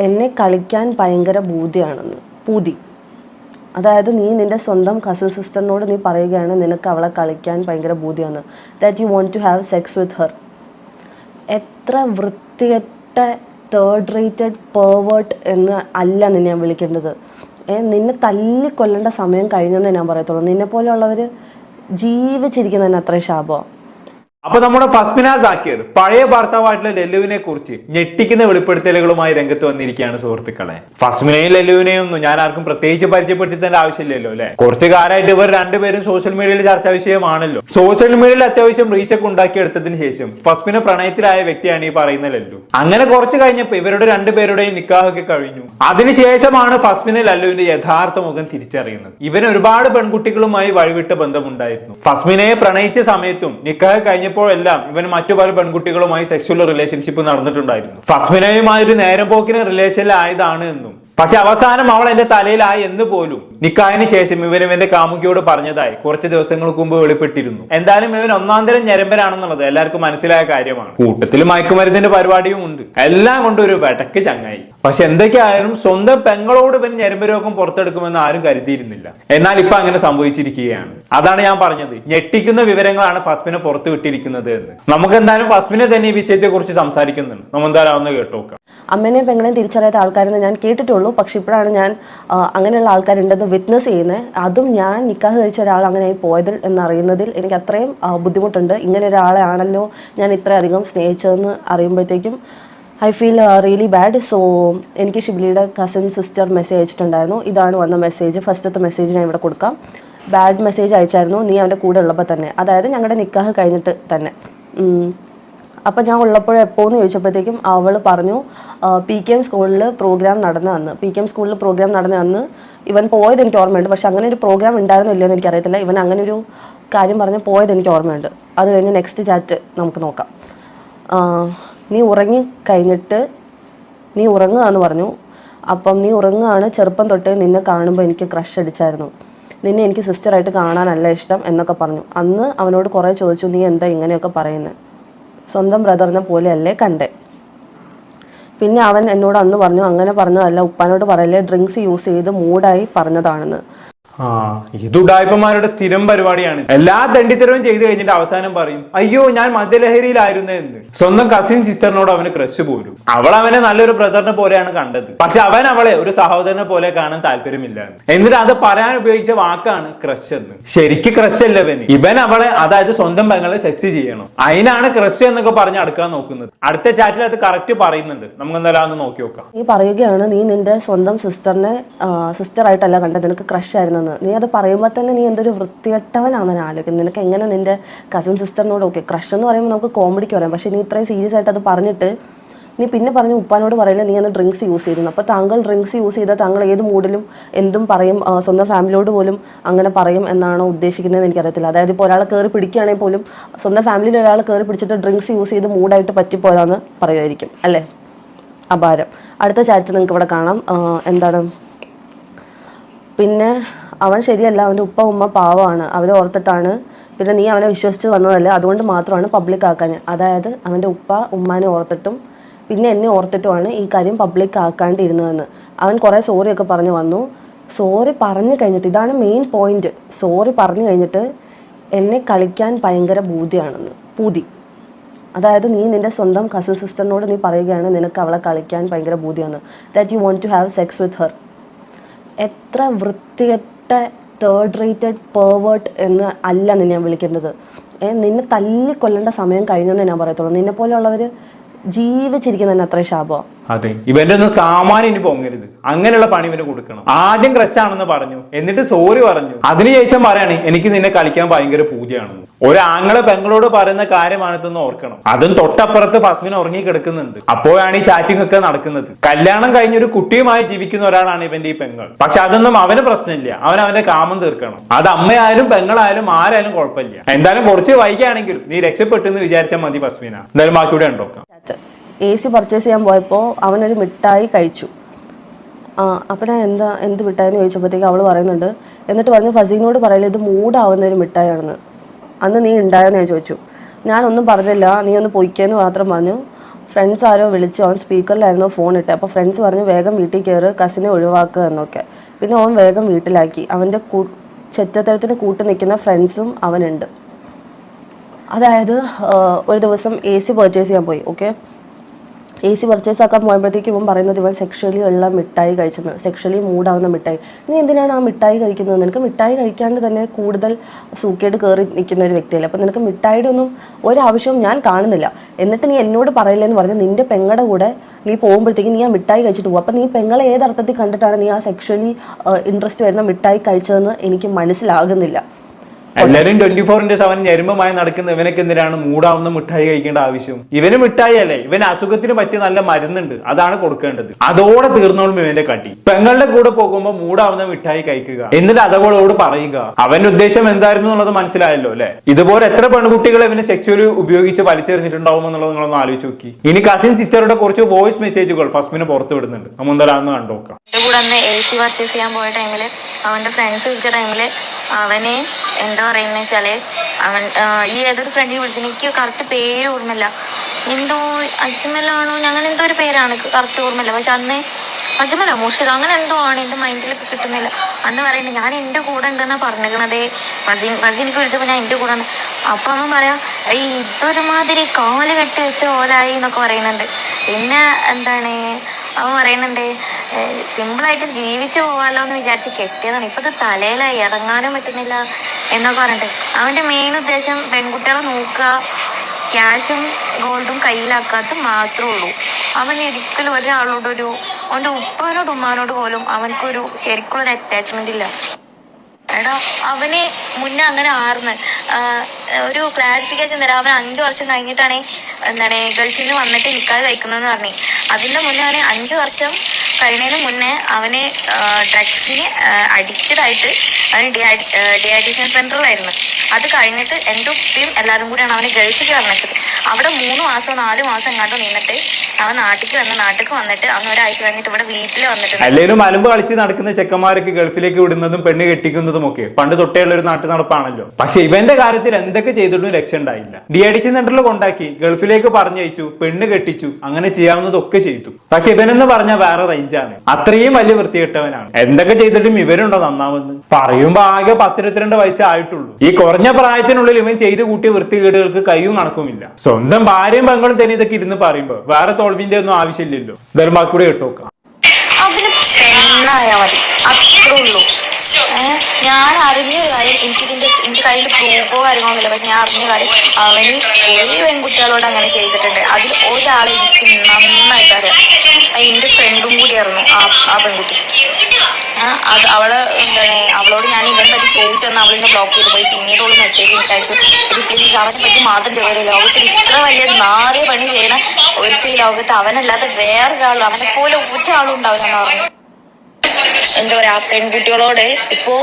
എന്നെ കളിക്കാൻ ഭയങ്കര ബൂതിയാണെന്ന് പൂതി. അതായത് നീ നിന്റെ സ്വന്തം കസിൻ സിസ്റ്ററിനോട് നീ പറയുകയാണ് നിനക്ക് അവളെ കളിക്കാൻ ഭയങ്കര ബൂതിയാണ് that you want to have sex with her എത്ര വൃത്തികെട്ട തേർഡ് റേറ്റഡ് പേവേർട്ട് എന്ന് അല്ല നിന്നെ ഞാൻ വിളിക്കേണ്ടത്. നിന്നെ തല്ലി കൊല്ലേണ്ട സമയം കഴിഞ്ഞെന്നേ ഞാൻ പറയത്തുള്ളൂ. നിന്നെ പോലെയുള്ളവർ ജീവിച്ചിരിക്കുന്നതിന് അത്രയും ശാപമാണ് അപ്പൊ നമ്മുടെ ഫസ്മിന സാക്കിർ പഴയ ഭർത്താവായിട്ടുള്ള ലല്ലുവിനെ കുറിച്ച് ഞെട്ടിക്കുന്ന വെളിപ്പെടുത്തലുകളുമായി രംഗത്ത് വന്നിരിക്കുകയാണ് സുഹൃത്തുക്കളെ. ഫസ്മിനെയും ലല്ലുവിനെയും ഒന്നും ഞാൻ ആർക്കും പ്രത്യേകിച്ച് പരിചയപ്പെടുത്തേണ്ട ആവശ്യമില്ലല്ലോ അല്ലെ? കുറച്ച് കാലമായിട്ട് ഇവർ രണ്ടുപേരും സോഷ്യൽ മീഡിയയിൽ ചർച്ചാ വിഷയമാണല്ലോ. സോഷ്യൽ മീഡിയയിൽ അത്യാവശ്യം റീച്ചൊക്കെ ഉണ്ടാക്കിയെടുത്തതിന് ശേഷം ഫസ്മിന പ്രണയത്തിലായ വ്യക്തിയാണ് ഈ പറയുന്ന ലല്ലു. അങ്ങനെ കുറച്ച് കഴിഞ്ഞപ്പോ ഇവരുടെ രണ്ടുപേരുടെയും നിക്കാഹൊക്കെ കഴിഞ്ഞു. അതിനുശേഷമാണ് ഫസ്മിനെ ലല്ലുവിന്റെ യഥാർത്ഥ മുഖം തിരിച്ചറിയുന്നത്. ഇവന് ഒരുപാട് പെൺകുട്ടികളുമായി വഴിവിട്ട ബന്ധമുണ്ടായിരുന്നു. ഫസ്മിനെ പ്രണയിച്ച സമയത്തും നിക്കാഹ് കഴിഞ്ഞപ്പോഴെല്ലാം ഇവന് മറ്റു പല പെൺകുട്ടികളുമായി സെക്ഷൽ റിലേഷൻഷിപ്പ് നടന്നിട്ടുണ്ടായിരുന്നു. ഫസ്മിനയുമായി ഒരു നേരം പോക്കിന് റിലേഷനിലായതാണ് എന്നും. പക്ഷെ അവസാനം അവൾ എന്റെ തലയിലായി എന്ന് പോലും നിക്കാഹിന് ശേഷം ഇവൻ ഇവന്റെ കാമുകിയോട് പറഞ്ഞതായി കുറച്ച് ദിവസങ്ങൾക്ക് മുമ്പ് വെളിപ്പെട്ടിരുന്നു. എന്തായാലും ഇവൻ ഒന്നാം തരം ഞരമ്പനാണെന്നുള്ളത് എല്ലാവർക്കും മനസ്സിലായ കാര്യമാണ്. കൂട്ടത്തിൽ മയക്കുമരുന്നിന്റെ പരിപാടിയും ഉണ്ട്. എല്ലാം കൊണ്ട് ഒരു വെടക്ക് ചങ്ങായി. പക്ഷെ എന്തൊക്കെയായാലും സ്വന്തം പെങ്ങളോട് ഇവൻ ഞരമ്പ് രോഗം പുറത്തെടുക്കുമെന്ന് ആരും കരുതിയിരുന്നില്ല. എന്നാൽ ഇപ്പൊ അങ്ങനെ സംഭവിച്ചിരിക്കുകയാണ്. അതാണ് ഞാൻ പറഞ്ഞത്. ഞെട്ടിക്കുന്ന വിവരങ്ങളാണ് ഫസ്മിനെ പുറത്തു വിട്ടിരിക്കുന്നത് എന്ന്. നമുക്ക് എന്തായാലും ഫസ്മിനെ തന്നെ ഈ വിഷയത്തെ കുറിച്ച് സംസാരിക്കുന്നുണ്ട്. നമ്മൾ എന്തായാലും ഒന്ന് കേട്ടോക്കാം. അമ്മനെയും പെങ്ങളെയും തിരിച്ചറിയാത്ത ആൾക്കാരെന്ന് ഞാൻ കേട്ടിട്ടുള്ളൂ. പക്ഷെ ഇപ്പോഴാണ് ഞാൻ അങ്ങനെയുള്ള ആൾക്കാരുണ്ടെന്ന് വിറ്റ്നസ് ചെയ്യുന്നത് അതും ഞാൻ നിക്കാഹ് കഴിച്ച ഒരാൾ അങ്ങനെ പോയതിൽ എന്നറിയുന്നതിൽ എനിക്ക് അത്രയും ബുദ്ധിമുട്ടുണ്ട്. ഇങ്ങനെ ഒരാളെ ആണല്ലോ ഞാൻ ഇത്രയധികം സ്നേഹിച്ചതെന്ന് അറിയുമ്പോഴത്തേക്കും I feel really bad so എനിക്ക് ഷിബിലിയുടെ കസിൻ സിസ്റ്റർ മെസ്സേജ് അയച്ചിട്ടുണ്ടായിരുന്നു. ഇതാണ് വന്ന മെസ്സേജ് ഫസ്റ്റത്തെ മെസ്സേജ് ഞാൻ ഇവിടെ കൊടുക്കാം. ബാഡ് മെസ്സേജ് അയച്ചായിരുന്നു. നീ അവന്റെ കൂടെ ഉള്ളപ്പോൾ തന്നെ. അതായത് ഞങ്ങളുടെ നിക്കാഹ് കഴിഞ്ഞിട്ട് തന്നെ. അപ്പം ഞാൻ ഉള്ളപ്പോഴും എപ്പോന്ന് ചോദിച്ചപ്പോഴത്തേക്കും അവൾ പറഞ്ഞു പി കെ എം സ്കൂളിൽ പ്രോഗ്രാം നടന്ന അന്ന്. പി കെ എം സ്കൂളിൽ പ്രോഗ്രാം നടന്ന അന്ന് ഇവൻ പോയത് എനിക്ക് ഓർമ്മയുണ്ട്. പക്ഷെ അങ്ങനെ ഒരു പ്രോഗ്രാം ഉണ്ടായിരുന്നോ ഇല്ലയോ എന്ന് എനിക്കറിയത്തില്ല. ഇവൻ അങ്ങനെ ഒരു കാര്യം പറഞ്ഞ് പോയത് എനിക്ക് ഓർമ്മയുണ്ട്. അത് കഴിഞ്ഞ് നെക്സ്റ്റ് ചാറ്റ് നമുക്ക് നോക്കാം. നീ ഉറങ്ങി കഴിഞ്ഞിട്ട് നീ ഉറങ്ങുക എന്ന് പറഞ്ഞു. അപ്പം നീ ഉറങ്ങുകയാണ്. ചെറുപ്പം തൊട്ടേ നിന്നെ കാണുമ്പോൾ എനിക്ക് ക്രഷ് അടിച്ചായിരുന്നു. നിന്നെ എനിക്ക് സിസ്റ്ററായിട്ട് കാണാനല്ല ഇഷ്ടം എന്നൊക്കെ പറഞ്ഞു. അന്ന് അവനോട് കുറേ ചോദിച്ചു നീ എന്താ ഇങ്ങനെയൊക്കെ പറയുന്നത് സ്വന്തം ബ്രദറിനെ പോലെയല്ലേ കണ്ടേ. പിന്നെ അവൻ എന്നോട് അന്ന് പറഞ്ഞു അങ്ങനെ പറഞ്ഞതല്ല ഉപ്പാനോട് പറയല്ലേ ഡ്രിങ്ക്സ് യൂസ് ചെയ്ത് മൂഡായി പറഞ്ഞതാണെന്ന്. ആ സ്ഥിരം പരിപാടിയാണ്. എല്ലാ തണ്ടിത്തരവും ചെയ്തു കഴിഞ്ഞിട്ട് അവസാനം പറയും അയ്യോ ഞാൻ മദ്യലഹരിയിലായിരുന്നു എന്ന്. സ്വന്തം കസിൻ സിസ്റ്ററിനോട് അവന് ക്രഷ് പോരും അവൾ അവനെ നല്ലൊരു ബ്രദറിനെ പോലെയാണ് കണ്ടത്. പക്ഷെ അവൻ അവളെ ഒരു സഹോദരനെ പോലെ കാണാൻ താല്പര്യമില്ല എന്ന്. എന്നിട്ട് അത് പറയാൻ ഉപയോഗിച്ച വാക്കാണ് ക്രഷ് എന്ന്. ശരിക്ക് ക്രഷ് അല്ല ഇവന്. ഇവൻ അവളെ അതായത് സ്വന്തം പെങ്ങളെ സെക്സ് ചെയ്യണം. അതിനാണ് ക്രഷ് എന്നൊക്കെ പറഞ്ഞ് അടുക്കാൻ നോക്കുന്നത്. അടുത്ത ചാറ്റിൽ അത് കറക്റ്റ് പറയുന്നുണ്ട്. നമുക്ക് എന്തായാലും നോക്കി നോക്കാം. നീ പറയുകയാണ് നീ നിന്റെ സ്വന്തം സിസ്റ്ററിനെ സിസ്റ്ററായിട്ടല്ല കണ്ടത്. നിനക്ക് ക്രഷ് ആയിരുന്നെന്ന് നീ അത് പറയുമ്പോൾ തന്നെ നീ എന്തൊരു വൃത്തികെട്ടവനാണ് ഞാൻ ആലോചിക്കുന്നത് നിനക്ക് എങ്ങനെ നിന്റെ കസിൻ സിസ്റ്ററിനോട് ഓക്കെ ക്രഷ് എന്ന് പറയുമ്പോൾ നമുക്ക് കോമഡിക്ക് പറയാം. പക്ഷേ നീ ഇത്രയും സീരിയസ് ആയിട്ട് അത് പറഞ്ഞിട്ട് നീ പിന്നെ പറഞ്ഞു ഉപ്പാനോട് പറയില്ല നീ അന്ന് ഡ്രിങ്ക്സ് യൂസ് ചെയ്തിരുന്നു. അപ്പോൾ താങ്കൾ ഡ്രിങ്ക്സ് യൂസ് ചെയ്താൽ താങ്കൾ ഏത് മൂഡിലും എന്തും പറയും സ്വന്തം ഫാമിലിയോട് പോലും അങ്ങനെ പറയും എന്നാണോ ഉദ്ദേശിക്കുന്നതെന്ന് എനിക്കറിയത്തില്ല. അതായത് ഇപ്പോൾ ഒരാൾ കയറി പിടിക്കുകയാണെങ്കിൽ പോലും സ്വന്തം ഫാമിലിയിൽ ഒരാൾ കയറി പിടിച്ചിട്ട് ഡ്രിങ്ക്സ് യൂസ് ചെയ്ത് മൂഡായിട്ട് പറ്റിപ്പോയതാന്ന് പറയുമായിരിക്കും അല്ലേ? അപാരം. അടുത്ത ചാറ്റ് നിങ്ങൾക്ക് ഇവിടെ കാണാം. എന്താണ്? പിന്നെ അവൻ ശരിയല്ല അവന്റെ ഉപ്പ ഉമ്മ പാവമാണ് അവരെ ഓർത്തിട്ടാണ് പിന്നെ നീ അവനെ വിശ്വസിച്ച് വന്നതല്ലേ? അതുകൊണ്ട് മാത്രമാണ് പബ്ലിക് ആക്കാൻ. അതായത് അവന്റെ ഉപ്പ ഉമ്മാനെ ഓർത്തിട്ടും പിന്നെ എന്നെ ഓർത്തിട്ടുമാണ് ഈ കാര്യം പബ്ലിക് ആക്കാണ്ടിരുന്നതെന്ന്. അവൻ കുറേ സോറിയൊക്കെ പറഞ്ഞു വന്നു. സോറി പറഞ്ഞു കഴിഞ്ഞിട്ട് ഇതാണ് മെയിൻ പോയിന്റ് സോറി പറഞ്ഞു കഴിഞ്ഞിട്ട് എന്നെ കളിക്കാൻ ഭയങ്കര ബൂതിയാണെന്ന് പൂതി. അതായത് നീ നിന്റെ സ്വന്തം കസിൻ സിസ്റ്ററിനോട് നീ പറയുകയാണ് നിനക്ക് അവളെ കളിക്കാൻ ഭയങ്കര ബൂതിയാണ് that you want to have sex with her എത്ര വൃത്തികെട്ട തേർഡ് റേറ്റഡ് പേവേർട്ട് എന്ന് അല്ല നിന്നെ ഞാൻ വിളിക്കേണ്ടത്. നിന്നെ തല്ലി കൊല്ലേണ്ട സമയം കഴിഞ്ഞെന്നേ ഞാൻ പറയത്തുള്ളൂ. നിന്നെ പോലെയുള്ളവർ ജീവിച്ചിരിക്കുന്നതിന് അത്ര ശാപോ. അതെ. ഇവന്റെ ഒന്നും സാമാന്യം ഇനി പൊങ്ങരുത്. അങ്ങനെയുള്ള പണി ഇവന് കൊടുക്കണം. ആദ്യം ക്രഷ് ആണെന്ന് പറഞ്ഞു. എന്നിട്ട് സോറി പറഞ്ഞു. അതിനുശേഷം പറയാണ് എനിക്ക് നിന്നെ കളിക്കാൻ ഭയങ്കര പൂജയാണെന്ന് ഒരാങ്ങളെ പെങ്ങളോട് പറയുന്ന കാര്യമാണിതെന്ന് ഓർക്കണം. അതും തൊട്ടപ്പുറത്ത് ഫസ്മിന് ഉറങ്ങി കിടക്കുന്നുണ്ട്. അപ്പോഴാണ് ഈ ചാറ്റിംഗ് ഒക്കെ നടക്കുന്നത്. കല്യാണം കഴിഞ്ഞ ഒരു കുട്ടിയുമായി ജീവിക്കുന്ന ഒരാളാണ് ഇവന്റെ ഈ പെങ്ങൾ. പക്ഷെ അതൊന്നും അവന് പ്രശ്നമില്ല. അവൻ അവന്റെ കാമം തീർക്കണം. അത് അമ്മയായാലും പെങ്ങളായാലും ആരായാലും കുഴപ്പമില്ല. എന്തായാലും കുറച്ച് വൈകിയാണെങ്കിലും നീ രക്ഷപ്പെട്ടു എന്ന് വിചാരിച്ചാൽ മതി ഫസ്മിന. എന്തായാലും ബാക്കിയൂടെ ഉണ്ടോക്കാം എ സി പർച്ചേസ് ചെയ്യാൻ പോയപ്പോൾ അവനൊരു മിഠായി കഴിച്ചു. അപ്പം ഞാൻ എന്താ എന്ത് മിഠായി എന്ന് ചോദിച്ചപ്പോഴത്തേക്ക് അവൾ പറയുന്നുണ്ട് എന്നിട്ട് പറഞ്ഞു ഫസീനോട് പറയില്ല ഇത് മൂടാവുന്ന ഒരു മിഠായിയാണെന്ന്. അന്ന് നീ ഉണ്ടായെന്ന് ഞാൻ ചോദിച്ചു. ഞാനൊന്നും പറഞ്ഞില്ല നീ ഒന്ന് പൊയ്ക്കേന്ന് മാത്രം പറഞ്ഞു. ഫ്രണ്ട്സ് ആരോ വിളിച്ചു അവൻ സ്പീക്കറിലായിരുന്നു ഫോൺ ഇട്ട്. അപ്പോൾ ഫ്രണ്ട്സ് പറഞ്ഞു വേഗം വീട്ടിൽ കയറ് കസിനെ ഒഴിവാക്കുക എന്നൊക്കെ. പിന്നെ അവൻ വേഗം വീട്ടിലാക്കി. അവന്റെ കൂ ചെറ്റത്തരത്തിന് കൂട്ട് നിൽക്കുന്ന ഫ്രണ്ട്സും അവനുണ്ട്. അതായത് ഒരു ദിവസം എ സി പർച്ചേസ് ചെയ്യാൻ പോയി ഓക്കെ എ സി പർച്ചേസ് ആക്കാൻ പോയപ്പോഴത്തേക്ക് പറയുന്നത് ഇവൻ സെക്ഷലി ഉള്ള മിഠായി കഴിച്ചെന്ന് സെക്ഷലി മൂടാവുന്ന മിഠായി. നീ എന്തിനാണ് ആ മിഠായി കഴിക്കുന്നത്? നിനക്ക് മിഠായി കഴിക്കാണ്ട് തന്നെ കൂടുതൽ സൂക്കേട് കയറി നിൽക്കുന്ന ഒരു വ്യക്തിയല്ല. അപ്പം നിനക്ക് മിഠായിയുടെ ഒന്നും ഒരാവശ്യവും ഞാൻ കാണുന്നില്ല. എന്നിട്ട് നീ എന്നോട് പറയില്ലെന്ന് പറഞ്ഞ് നിന്റെ പെങ്ങളുടെ കൂടെ നീ പോകുമ്പോഴത്തേക്ക് നീ ആ മിഠായി കഴിച്ചിട്ട് പോകും. അപ്പം നീ പെങ്ങളെ ഏത് അർത്ഥത്തിൽ കണ്ടിട്ടാണ് നീ ആ സെക്ഷലി ഇൻട്രസ്റ്റ് വരുന്ന മിഠായി കഴിച്ചതെന്ന് എനിക്ക് മനസ്സിലാകുന്നില്ല. എല്ലാരും ട്വന്റി ഫോർ ഇന്റു സെവൻ ഞെരുമ്പമായി നടക്കുന്ന ഇവനൊക്കെ എന്തിനാണ് മൂടാവുന്ന മിഠായി കഴിക്കേണ്ട ആവശ്യം? ഇവന് മിഠായി അല്ലേ ഇവന് അസുഖത്തിന് പറ്റിയ നല്ല മരുന്നുണ്ട്. അതാണ് കൊടുക്കേണ്ടത്. അതോടെ തീർന്നോളും ഇവന്റെ കട്ടി. പെങ്ങളുടെ കൂടെ പോകുമ്പോൾ മൂടാവുന്ന മിഠായി കഴിക്കുക. എന്നിട്ട് അതവളോട് പറയുക. അവന്റെ ഉദ്ദേശം എന്തായിരുന്നു എന്നുള്ളത് മനസ്സിലായല്ലോ അല്ലെ? ഇതുപോലെ എത്ര പെൺകുട്ടികൾ ഇവനെ സെക്ച്വലി ഉപയോഗിച്ച് വലിച്ചെറിഞ്ഞിട്ടുണ്ടാവും എന്നുള്ളത് നിങ്ങളൊന്ന് ആലോചിച്ച് നോക്കി. ഇനി കസിൻ സിസ്റ്ററുടെ കുറച്ച് വോയിസ് മെസ്സേജുകൾ ഫസ്മിന് പുറത്തു വിടുന്നുണ്ട്. നമ്മൾ എന്താണെന്ന് കണ്ടോക്കാം എന്റെ കൂടെ അന്ന് എ സി പർച്ചേസ് ചെയ്യാൻ പോയ ടൈമിൽ അവന്റെ ഫ്രണ്ട്സ് വിളിച്ച ടൈമിൽ അവനെ എന്താ പറയുന്നത് വെച്ചാൽ അവൻ ഈ ഏതൊരു ഫ്രണ്ടിനെ വിളിച്ചു എനിക്ക് കറക്റ്റ് പേര് ഓർമ്മയില്ല. എന്തോ അജ്മലാണോ ഞങ്ങൾ എന്തോ ഒരു പേരാണ് കറക്റ്റ് ഓർമ്മയില്ല. പക്ഷെ അന്ന് അജ്മല മുർഷിദ് അങ്ങനെ എന്തോ ആണ് എന്റെ മൈൻഡിലൊക്കെ കിട്ടുന്നില്ല അന്ന് പറയുന്നത് ഞാൻ എന്റെ കൂടെ ഉണ്ടെന്നാണ് പറഞ്ഞിരിക്കണത്. വസീൻ എനിക്ക് വിളിച്ചപ്പോൾ ഞാൻ എന്റെ കൂടെ ഉണ്ട്. അപ്പം അവൻ പറയാ ഈ ഇതൊരുമാതിരി കാൽ കെട്ടി വെച്ച ഓലായി എന്നൊക്കെ പറയുന്നുണ്ട്. പിന്നെ എന്താണ് അവൻ പറയുന്നുണ്ട് സിമ്പിളായിട്ട് ജീവിച്ചു പോകാമല്ലോ എന്ന് വിചാരിച്ച് കെട്ടിയതാണ്. ഇപ്പൊ ഇത് തലയിലായി ഇറങ്ങാനും പറ്റുന്നില്ല എന്നൊക്കെ പറഞ്ഞിട്ട് അവന്റെ മെയിൻ ഉദ്ദേശം പെൺകുട്ടികളെ നോക്കുക ക്യാഷും ഗോൾഡും കയ്യിലാക്കാത്ത മാത്രമേ ഉള്ളൂ. അവൻ ഒരിക്കലും ഒരാളോടൊരു അവന്റെ ഉപ്പാനോട് ഉമ്മാനോട് പോലും അവനക്കൊരു ശരിക്കുള്ളൊരു അറ്റാച്ച്മെന്റ് ഇല്ല. എടാ അവന് മുന്നേ അങ്ങനെ ആർന്ന്. ഒരു ക്ലാരിഫിക്കേഷൻ തരാം. അവൻ അഞ്ചു വർഷം കഴിഞ്ഞിട്ടാണ് എന്താണ് ഗൾഫിൽ നിന്ന് വന്നിട്ട് നിൽക്കാതെ കഴിക്കുന്നതെന്ന് പറഞ്ഞു. അതിന്റെ മുന്നേ അവന് അഞ്ചു വർഷം കഴിഞ്ഞതിന് മുന്നേ അവന് ഡ്രഗ്സിന് അഡിക്റ്റഡ് ആയിട്ട് അവന് ഡിയാഡിഷൻ സെന്ററിലായിരുന്നു അത് കഴിഞ്ഞിട്ട് എന്റെ ഉപ്പയും എല്ലാവരും കൂടിയാണ് അവന് ഗൾഫിൽ പറഞ്ഞത് അവിടെ മൂന്ന് മാസം നാല് മാസം എങ്ങാണ്ട് നിന്നിട്ട് അവൻ നാട്ടിൽ വന്ന് നാട്ടിലേക്ക് വന്നിട്ട് അവൻ ഒരാഴ്ച കഴിഞ്ഞിട്ട് ഇവിടെ വീട്ടിൽ വന്നിട്ടുണ്ട്. അല്ലെങ്കിലും അലമ്പ് കളിച്ച് നടക്കുന്ന ചെക്കന്മാരൊക്കെ ഗൾഫിലേക്ക് വിടുന്നതും പെണ്ണ് കെട്ടിക്കുന്നതും ഒക്കെ പണ്ട് തൊട്ടേ ഉള്ള ഒരു നാട്ടു നടപ്പാണല്ലോ പക്ഷെ ഇവന്റെ കാര്യത്തിൽ എന്തൊക്കെ ചെയ്തിട്ടും രക്ഷ ഉണ്ടായില്ല ഡി അഡിക്ഷൻ സെന്ററിൽ കൊണ്ടാക്കി ഗൾഫിലേക്ക് പറഞ്ഞയച്ചു പെണ്ണ് കെട്ടിച്ചു അങ്ങനെ ചെയ്യാവുന്നതൊക്കെ ചെയ്തു. പക്ഷെ ഇവനെന്ന് പറഞ്ഞ വേറെ റേഞ്ചാണ്. അത്രയും വലിയ വൃത്തികെട്ടവനാണ്. എന്തൊക്കെ ചെയ്തിട്ടും ഇവരുണ്ടോ നന്നാവെന്ന്. പറയുമ്പോ ആകെ പത്തിരുപത്തിരണ്ട് വയസ്സായിട്ടുള്ളൂ ഈ കുറഞ്ഞ പ്രായത്തിനുള്ളിൽ ഇവൻ ചെയ്തു കൂട്ടിയ വൃത്തികേടുകൾക്ക് കയ്യും നടക്കുമില്ല. സ്വന്തം ഭാര്യയും പെങ്ങളും തന്നെ ഇതൊക്കെ ഇരുന്ന് പറയുമ്പോ വേറെ തോൽവിന്റെ ഒന്നും ആവശ്യമില്ലല്ലോ. ധർമാക്കൂടെ കൂടെ കേട്ടോക്കാം ഉള്ളൂ. ഞാൻ എന്റെ കയ്യിൽ പ്രൂഫോ കാര്യങ്ങളൊന്നുമില്ല പക്ഷെ ഞാൻ അറിഞ്ഞ കാര്യം അവന് കുറേ പെൺകുട്ടികളോട് അങ്ങനെ ചെയ്തിട്ടുണ്ട്. അതിൽ ഒരാളെ എനിക്ക് നന്നായിട്ട് അറിയാം. എന്റെ ഫ്രണ്ടും കൂടിയായിരുന്നു ആ ആ പെൺകുട്ടി. അത് അവൾ എന്താണ് അവളോട് ഞാൻ ഇവൻ പറ്റി ചോദിച്ചു തന്ന അവളിനെ ബ്ലോക്ക് ചെയ്ത് പോയി. പിന്നീട് ഉള്ള മെസ്സേജ് എനിക്ക് അയച്ചു. ഇത് പ്ലീസ് അവനെ പറ്റി മാത്രം ചോദിച്ചു ലോകത്തിൽ ഇത്ര വലിയ നാറിയ പണി ചെയ്യണ ഒരുത്തി ലോകത്ത് അവനല്ലാതെ വേറൊരാളും അവനെ പോലെ ഒരാളും ഉണ്ടാവില്ലെന്ന് പറഞ്ഞു. എന്താ പറയാ പെൺകുട്ടികളോട് ഇപ്പോ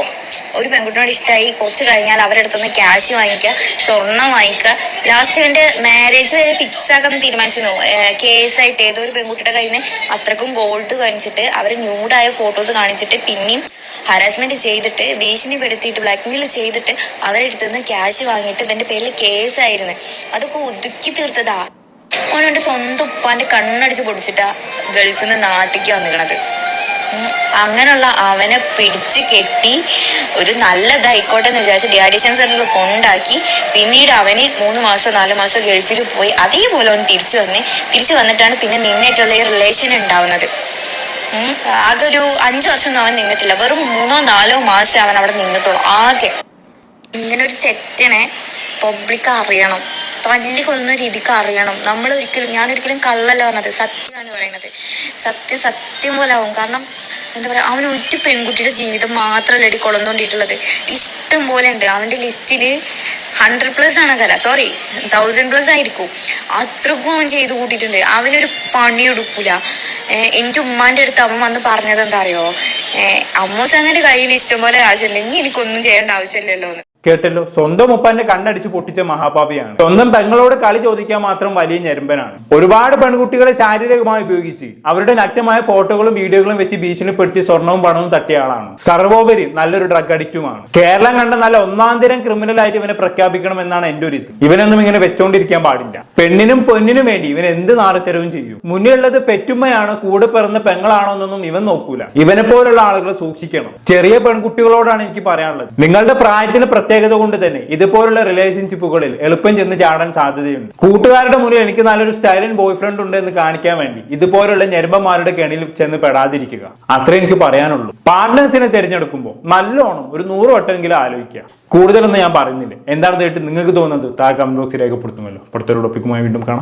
ഒരു പെൺകുട്ടിയോട് ഇഷ്ടമായി കുറച്ച് കഴിഞ്ഞാൽ അവരുടെ അടുത്തുനിന്ന് ക്യാഷ് വാങ്ങിക്കുക സ്വർണം വാങ്ങിക്കുക. ലാസ്റ്റ് ഇവന്റെ മാരേജ് വരെ ഫിക്സ് ആക്കാൻ തീരുമാനിച്ചിരുന്നു. കേസായിട്ട് ഏതോ ഒരു പെൺകുട്ടിയുടെ കയ്യിൽ നിന്ന് അത്രക്കും ഗോൾഡ് കാണിച്ചിട്ട് അവർ ന്യൂഡായ ഫോട്ടോസ് കാണിച്ചിട്ട് പിന്നെയും ഹറാസ്മെന്റ് ചെയ്തിട്ട് ഭീഷണിപ്പെടുത്തിയിട്ട് ബ്ലാക്ക്മെയിൽ ചെയ്തിട്ട് അവരുടെ അടുത്തുനിന്ന് ക്യാഷ് വാങ്ങിയിട്ട് ഇവന്റെ പേരിൽ കേസ് ആയിരുന്നു. അതൊക്കെ ഒതുക്കി തീർത്തതാ. ഓനോന്റെ സ്വന്തം ഉപ്പാന്റെ കണ്ണടിച്ച് പൊടിച്ചിട്ടാ ഗൾഫിൽ നിന്ന് നാട്ടിലേക്ക് വന്നിക്കണത്. അങ്ങനെയുള്ള അവനെ പിടിച്ച് കെട്ടി ഒരു നല്ലതായിക്കോട്ടെ എന്ന് വിചാരിച്ച് ഡിയാഡിഷൻ സെന്ററിൽ കൊണ്ടാക്കി. പിന്നീട് അവന് മൂന്ന് മാസം നാല് മാസം ഗൾഫിൽ പോയി. അതേപോലെ അവൻ തിരിച്ചു വന്ന് തിരിച്ചു വന്നിട്ടാണ് പിന്നെ നിന്നായിട്ടുള്ള ഈ റിലേഷൻ ഉണ്ടാവുന്നത്. ആകെ ഒരു അഞ്ചു വർഷം ഒന്നും അവൻ നിന്നിട്ടില്ല. വെറും മൂന്നോ നാലോ മാസം അവൻ അവിടെ നിന്നിട്ടുള്ളൂ. ആകെ ഇങ്ങനെ ഒരു ചെറ്റനെ പബ്ലിക് അറിയണം. തല്ലി കൊല്ലുന്ന രീതിക്ക് അറിയണം. നമ്മൾ ഒരിക്കലും ഞാൻ ഒരിക്കലും കള്ളല്ല പറഞ്ഞത്. സത്യമാണ് പറയുന്നത്. സത്യം സത്യം പോലെ ആവും കാരണം എന്താ പറയാ അവൻ ഒരു പെൺകുട്ടിയുടെ ജീവിതം മാത്രമല്ല എടി കൊളന്നോണ്ടിട്ടുള്ളത്. ഇഷ്ടം പോലെ ഉണ്ട്. അവന്റെ ലിസ്റ്റിൽ ഹൺഡ്രഡ് പ്ലസ് ആണ് കല. സോറി തൗസൻഡ് പ്ലസ് ആയിരിക്കും. അത്രക്കും അവൻ ചെയ്ത് കൂട്ടിയിട്ടുണ്ട്. അവനൊരു പണി എടുക്കൂല ഏഹ് എന്റെ ഉമ്മാന്റെ അടുത്ത് അവൻ വന്ന് പറഞ്ഞത് എന്താ അറിയോ? അമ്മൂസ് അങ്ങനെ കയ്യിൽ ഇഷ്ടം പോലെ കാശുണ്ട് ഇനി എനിക്കൊന്നും ചെയ്യേണ്ട ആവശ്യമില്ലല്ലോ എന്ന് കേട്ടല്ലോ? സ്വന്തം ഉപ്പാന്റെ കണ്ണടിച്ച് പൊട്ടിച്ച മഹാപാപിയാണ്. സ്വന്തം പെങ്ങളോട് കളി ചോദിക്കാൻ മാത്രം വലിയ ഞെരുമ്പനാണ്. ഒരുപാട് പെൺകുട്ടികളെ ശാരീരികമായി ഉപയോഗിച്ച് അവരുടെ നഗ്നമായ ഫോട്ടോകളും വീഡിയോകളും വെച്ച് ഭീഷണിപ്പെടുത്തി സ്വർണവും പണവും തട്ടിയ ആളാണ്. സർവോപരി നല്ലൊരു ഡ്രഗ് അഡിക്റ്റുമാണ് കേരളം കണ്ട നല്ല ഒന്നാം തരം ക്രിമിനൽ ആയിട്ട് ഇവനെ പ്രഖ്യാപിക്കണം എന്നാണ് എന്റെ ഒരു ഇത്. ഇവനൊന്നും ഇങ്ങനെ വെച്ചോണ്ടിരിക്കാൻ പാടില്ല. പെണ്ണിനും പൊന്നിനും വേണ്ടി ഇവൻ എന്ത് നാറത്തരവും ചെയ്യും. മുന്നിലുള്ളത് പെറ്റുമ്മയാണ് കൂടെ പിറന്ന പെങ്ങളാണോ എന്നൊന്നും ഇവൻ നോക്കൂല. ഇവനെ പോലുള്ള ആളുകളെ സൂക്ഷിക്കണം. ചെറിയ പെൺകുട്ടികളോടാണ് എനിക്ക് പറയാനുള്ളത്. നിങ്ങളുടെ പ്രായത്തിന് പ്രത്യേകത കൊണ്ട് തന്നെ ഇതുപോലുള്ള റിലേഷൻഷിപ്പുകളിൽ എളുപ്പം ചെന്ന് ചാടാൻ സാധ്യതയുണ്ട്. കൂട്ടുകാരുടെ മുന്നിൽ എനിക്ക് നല്ലൊരു സ്റ്റൈലൻ ബോയ് ഫ്രണ്ട് ഉണ്ട് എന്ന് കാണിക്കാൻ വേണ്ടി ഇതുപോലുള്ള ഞെരുമ്പന്മാരുടെ കെണിയിൽ ചെന്ന് പെടാതിരിക്കുക. അത്രേ എനിക്ക് പറയാനുള്ളൂ. പാർട്ട്നേഴ്സിനെ തിരഞ്ഞെടുക്കുമ്പോൾ നല്ലോണം ഒരു നൂറ് വട്ടമെങ്കിലും ആലോചിക്കുക. കൂടുതലൊന്നും ഞാൻ പറയുന്നില്ല. എന്താണ് കേട്ട് നിങ്ങൾക്ക് തോന്നുന്നത്? താഴെ കമന്റ് ബോക്സിൽ രേഖപ്പെടുത്തുമല്ലോ. അടുത്തൊരു ടോപ്പിക്കുമായി വീണ്ടും കാണാം.